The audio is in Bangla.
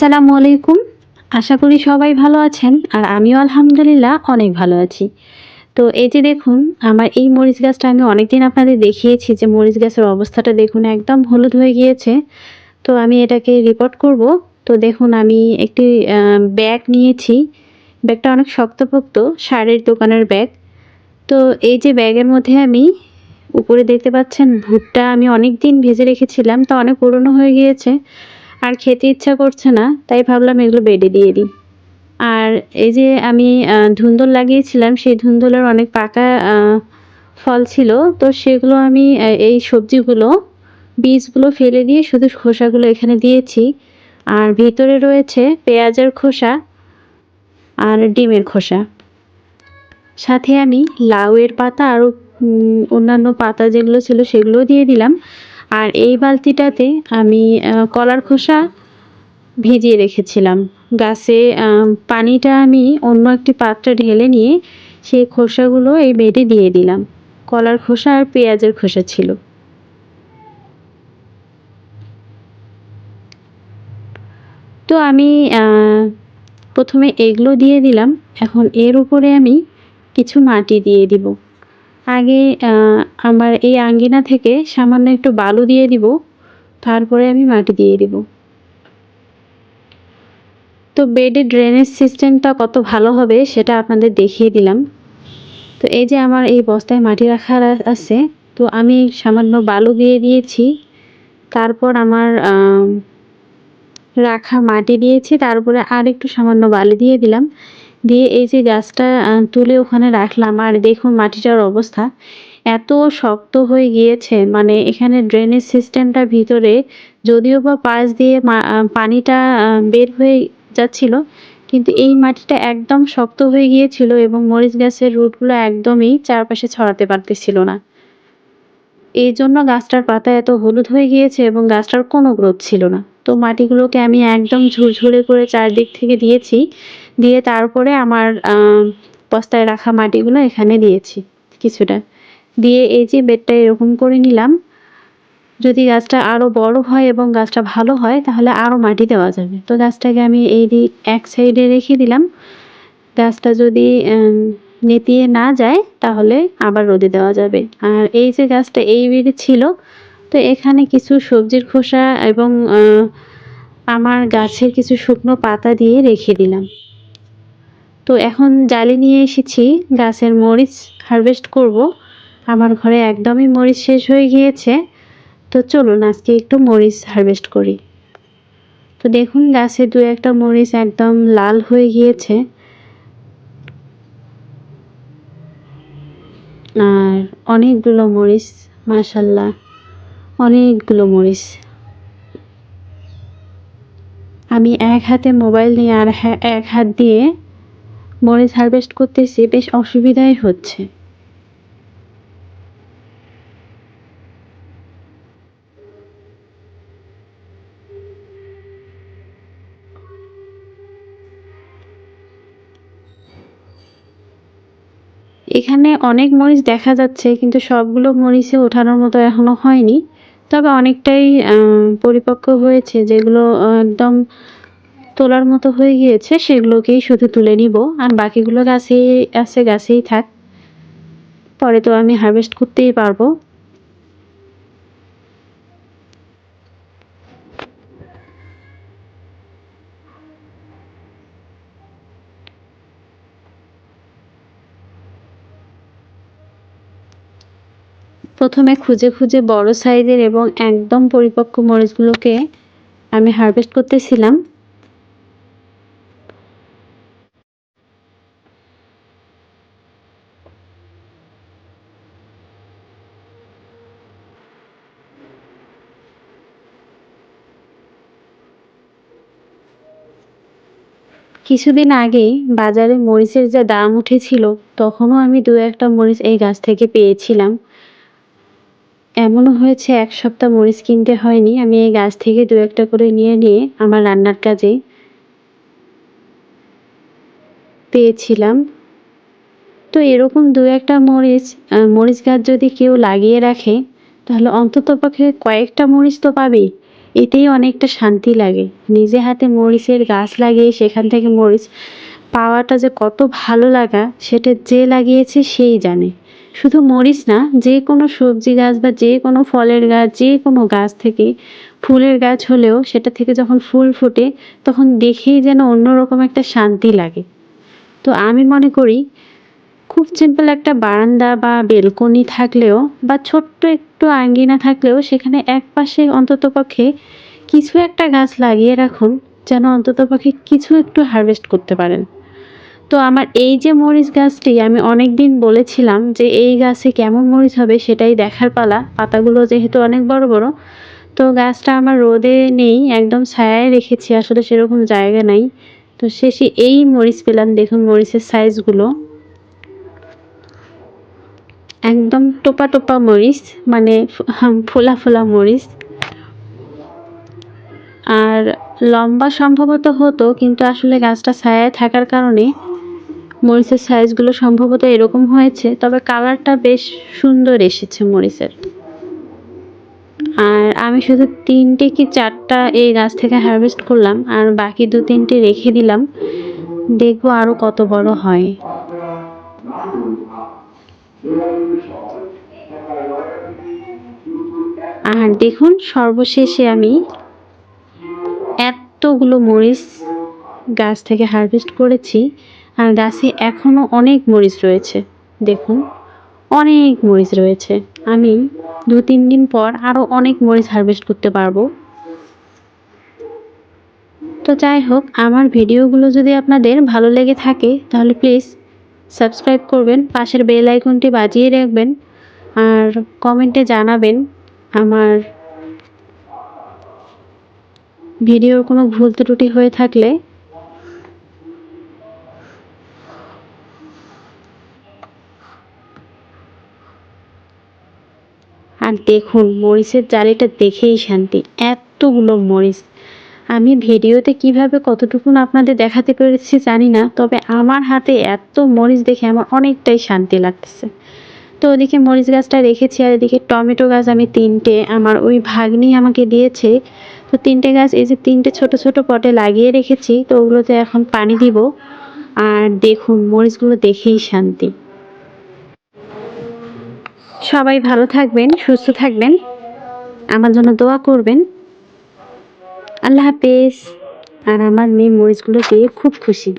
আসসালামু আলাইকুম। আশা করি সবাই ভালো আছেন আর আমিও আলহামদুলিল্লাহ অনেক ভালো আছি। তো এই যে দেখুন, আমার এই মরিচ গাছটা আমি অনেকদিন আপনাদের দেখিয়েছি যে মরিচ গাছের অবস্থাটা দেখুন একদম হলুদ হয়ে গিয়েছে। তো আমি এটাকে রিপোর্ট করব। তো দেখুন, আমি একটি ব্যাগ নিয়েছি। ব্যাগটা অনেক শক্তপোক্ত শাড়ির দোকানের ব্যাগ তো এই যে ব্যাগের মধ্যে আমি উপরে দেখতে পাচ্ছেন, ভুট্টা আমি অনেক দিন ভেজে রেখেছিলাম, তা অনেক পুরনো হয়ে গিয়েছে। আর খেতে ইচ্ছা করছে না, তাই ভাবলাম এগুলো বেডে দিয়ে দিই। আর এই যে আমি ধুন্দল লাগিয়েছিলাম, সেই ধুন্দলের অনেক পাকা ফল ছিল। তো সেগুলো আমি এই সবজিগুলো, বীজগুলো ফেলে দিয়ে শুধু খোসাগুলো এখানে দিয়েছি। আর ভিতরে রয়েছে পেঁয়াজের খোসা আর ডিমের খোসা। সাথে আমি লাউয়ের পাতা আরও অন্যান্য পাতা যেগুলো ছিল সেগুলোও দিয়ে দিলাম। আর এই বালতিটাতে আমি কলার খোসা ভিজিয়ে রেখেছিলাম। গাছে পানিটা আমি অন্য একটি পাত্রে ঢেলে নিয়ে সেই খোসাগুলো এই বেডে দিয়ে দিলাম। কলার খোসা আর পেঁয়াজের খোসা ছিল। তো আমি প্রথমে এগুলো দিয়ে দিলাম। এখন এর উপরে আমি কিছু মাটি দিয়ে দিব। আগে আমার এই আঙ্গিনা থেকে সামান্য একটু বালু দিয়ে দিব, তারপরে আমি মাটি দিয়ে দিব। তো বেডের ড্রেনেজ সিস্টেমটা কত ভালো হবে সেটা আপনাদের দেখিয়ে দিলাম। তো এই যে আমার এই বস্তায় মাটি রাখা আছে, তো আমি সামান্য বালু দিয়ে দিয়েছি, তারপর আমার রাখা মাটি দিয়েছি, তারপরে আর একটু সামান্য বালি দিয়ে দিলাম। দিয়ে এই যে গাছটা তুলে ওখানে রাখলাম। আর দেখুন মাটিটার অবস্থা। এত শক্ত হয়ে গিয়েছে। মানে এখানে ড্রেনেজ সিস্টেমটার ভিতরে যদিও বা পাশ দিয়ে পানিটা বের হয়ে যাচ্ছিল, কিন্তু এই মাটিটা একদম শক্ত হয়ে গিয়েছিল এবং মরিচ গাছের রুটগুলো একদমই চারপাশে ছড়াতে পারতেছিল না। এই জন্য গাছটার পাতা এত হলুদ হয়ে গিয়েছে এবং গাছটার কোনো গ্রোথ ছিল না। তো মাটিগুলোকে আমি একদম ঝুরঝুরে করে চারদিক থেকে দিয়েছি। দিয়ে তারপরে আমার বস্তায় রাখা মাটিগুলো এখানে দিয়েছি কিছুটা। দিয়ে এই যে বেডটা এরকম করে নিলাম। যদি গাছটা আরও বড় হয় এবং গাছটা ভালো হয়, তাহলে আরও মাটি দেওয়া যাবে। তো গাছটাকে আমি এই দিক, এক সাইডে রেখে দিলাম। গাছটা যদি নেতিয়ে না যায়, তাহলে আবার রোদে দেওয়া যাবে। আর এই যে গাছটা এই বেডে ছিল, তো এখানে কিছু সবজির খোসা এবং আমার গাছের কিছু শুকনো পাতা দিয়ে রেখে দিলাম। তো এখন জালি নিয়ে এসেছি, গাছের মরিচ হারভেস্ট করব। আমার ঘরে একদমই মরিচ শেষ হয়ে গিয়েছে। তো চলুন, আজকে একটু মরিচ হারভেস্ট করি। তো দেখুন, গাছে দু একটা মরিচ একদম লাল হয়ে গিয়েছে। আর অনেকগুলো মরিচ মাশাল্লাহ অনেকগুলো মরিচ। আমি এক হাতে মোবাইল নিয়ে আর এক হাত দিয়ে মরিচ হারভেস্ট করতেছি, বেশ অসুবিধাই হচ্ছে। এখানে অনেক মরিচ দেখা যাচ্ছে, কিন্তু সবগুলো মরিচে ওঠানোর মতো এখনও হয়নি। তবে অনেকটাই পরিপক্ক হয়েছে, যেগুলো একদম তোলার মতো হয়ে গিয়েছে, সেগুলোকেই শুধু তুলে নিব। আর বাকিগুলো গাছেই আছে, গাছেই থাক। পরে তো আমি হারভেস্ট করতেই পারব। প্রথমে খুঁজে খুঁজে বড় সাইজের এবং একদম পরিপক্ক মরিচগুলোকে আমি হারভেস্ট করতেছিলাম। কিছুদিন আগেই বাজারে মরিচের যা দাম উঠেছিল, তখনও আমি দু একটা মরিচ এই গাছ থেকে পেয়েছিলাম। এমনও হয়েছে, এক সপ্তাহ মরিচ কিনতে হয়নি। আমি এই গাছ থেকে দু একটা করে নিয়ে নিয়ে আমার রান্নার কাজে পেয়েছিলাম। তো এরকম দু একটা মরিচ মরিচ গাছ যদি কেউ লাগিয়ে রাখে, তাহলে অন্তত পক্ষে কয়েকটা মরিচ তো পাবেই। এতেই অনেকটা শান্তি লাগে। নিজে হাতে মরিচের গাছ লাগিয়ে সেখান থেকে মরিচ পাওয়াটা যে কত ভালো লাগা, সেটা যে লাগিয়েছে সেই জানে। শুধু মরিচ না, যে কোনো সবজি গাছ বা যে কোনো ফলের গাছ, যে কোনো গাছ থেকে ফুলের গাছ হলেও সেটা থেকে যখন ফুল ফোটে, তখন দেখেই যেন অন্যরকম একটা শান্তি লাগে। তো আমি মনে করি খুব সিম্পল একটা বারান্দা বা বেলকনি থাকলেও বা ছোট্ট একটু আঙ্গিনা থাকলেও সেখানে এক পাশে অন্ততপক্ষে কিছু একটা গাছ লাগিয়ে রাখুন যেন অন্ততপক্ষে কিছু একটু হারভেস্ট করতে পারেন। তো আমার এই যে মরিচ গাছটি আমি অনেক দিন বলেছিলাম যে এই গাছে কেমন মরিচ হবে সেটাই দেখার পালা। পাতাগুলো যেহেতু অনেক বড় বড়, তো গাছটা আমার রোদে নেই, একদম ছায়ায় রেখেছি, আসলে সেরকম জায়গা নাই। তো শেষে এই মরিচ পেলাম, দেখুন মরিচের সাইজগুলো একদম টোপা টোপা মরিচ মানে ফোলা ফোলা মরিচ। আর লম্বা সম্ভবত হতো, কিন্তু আসলে গাছটা ছায়ায় থাকার কারণে মরিচের সাইজগুলো সম্ভবত এরকম হয়েছে, তবে কালারটা বেশ সুন্দর এসেছে মরিচের। আর আমি শুধু তিনটে কি চারটা এই গাছ থেকে হারভেস্ট করলাম, আর বাকি দু তিনটে রেখে দিলাম। দেখব আরও কত বড় হয়। আর দেখুন, সর্বশেষে আমি এতগুলো মরিচ গাছ থেকে হারভেস্ট করেছি আর গাছে এখনও অনেক মরিচ রয়েছে। দেখুন, অনেক মরিচ রয়েছে। আমি দু তিন দিন পর আরও অনেক মরিচ হারভেস্ট করতে পারব। তো যাই হোক, আমার ভিডিওগুলো যদি আপনাদের ভালো লেগে থাকে, তাহলে প্লিজ সাবস্ক্রাইব করবেন, পাশের বেল আইকনটি বাজিয়ে রাখবেন আর কমেন্টে জানাবেন আমার ভিডিওর কোনো ভুল ত্রুটি হয়ে থাকলে। আর দেখুন, মরিচের জালিটা দেখেই শান্তি, এতগুলো মরিচ। আমি ভিডিওতে কীভাবে কতটুকুন আপনাদের দেখাতে পেরেছি জানি না, তবে আমার হাতে এত মরিচ দেখে আমার অনেকটাই শান্তি লাগতেছে। তো ওদিকে মরিচ গাছটা রেখেছি আর এদিকে টমেটো গাছ আমি তিনটে, আমার ওই ভাগ্নি আমাকে দিয়েছে। তো তিনটে গাছ, এই যে তিনটে ছোট ছোট পটে লাগিয়ে রেখেছি, তো ওগুলোতে এখন পানি দিব। আর দেখুন, মরিচগুলো দেখেই শান্তি। সবাই ভালো থাকবেন, সুস্থ থাকবেন। আমার জন্য দোয়া করবেন। আল্লাহ হাফেজ। আর আমার মেয়ে মরিচগুলো পেয়ে খুব খুশি।